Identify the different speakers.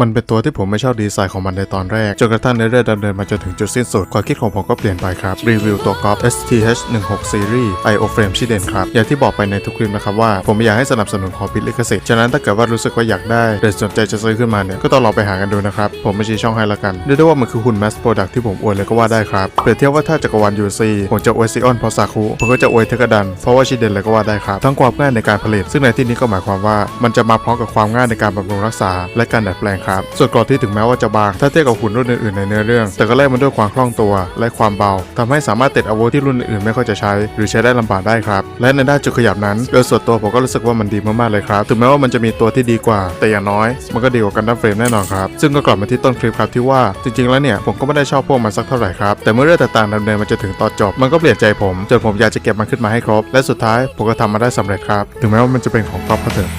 Speaker 1: มันเป็นตัวที่ผมไม่ชอบดีไซน์ของมันในตอนแรก จนกระทั่งในเรื่องดำเนินมาจนถึงจุดสิ้นสุด ความคิดของผมก็เปลี่ยนไปครับ รีวิวตัวกอล์ฟ STH 1 6 Series IO Frame ชิเดนครับ อย่างที่บอกไปในทุกคลิปนะครับว่า ผมไม่อยากให้สนับสนุนของผิลิขสิทธิ์ ฉะนั้นถ้าเกิดว่ารู้สึกว่าอยากได้หรือสนใจจะซื้อขึ้นมาเนี่ย ก็ต้องลองไปหากันดูนะครับ ผมไม่ชี้ช่องให้ละกันเรียกได้ว่ามันคือหุ่น mass product ที่ผมอวยเลยก็ว่าได้ครับเปรียบเทียบว่าถ้าจักรวาล UC ผมจะอวยซีออนพราะซาคุผมก็จะอวยเทกดันเพราะว่าชิเดนเลยก็ว่าได้ครับทั้งความง่ายในการผลิต ซึ่งในที่นี้ก็หมายความว่ามันจะมาพร้อมกับความง่ายในการบำรุงรักษาและการดัดแปลงครับ ส่วนกรอบที่ถึงแม้ว่าจะบาง ถ้าเทียบกับหุ่นรุ่นอื่นๆในเนื้อเรื่อง แต่ก็แลกมาด้วยความคล่องตัว และความเบาทำให้สามารถติดอาวุธที่รุ่นอื่นๆไม่ค่อยจะใช้ หรือใช้ได้ลำบากได้ครับ และในด้านจุดขยับนั้นโดยส่วนตัวผมก็รู้สึกว่ามันดีมากๆเลยครับ ถึงแม้ว่ามันจะมีตัวที่ดีกว่า แต่อย่างน้อย มันก็ดีกว่ากันดั้มเฟรมแน่นอนครับ ซึ่งก็กลับมาที่ต้นคลิปครับที่ว่าจริงๆแล้วเนี่ยผมก็ไม่ได้ชอบพวกมันสักเท่าไหร่ครับแต่เมื่อเรื่องต่างๆดำเนินมาจนถึงตอนจบ มันก็เปลี่ยนใจผมจนผมอยากจะเก็บมันขึ้นมาให้ครบ และสุดท้ายผมก็ทำมาได้สำเร็จครับ ถึงแม้ว่ามันจะเป็นของก๊อฟก็เถอะ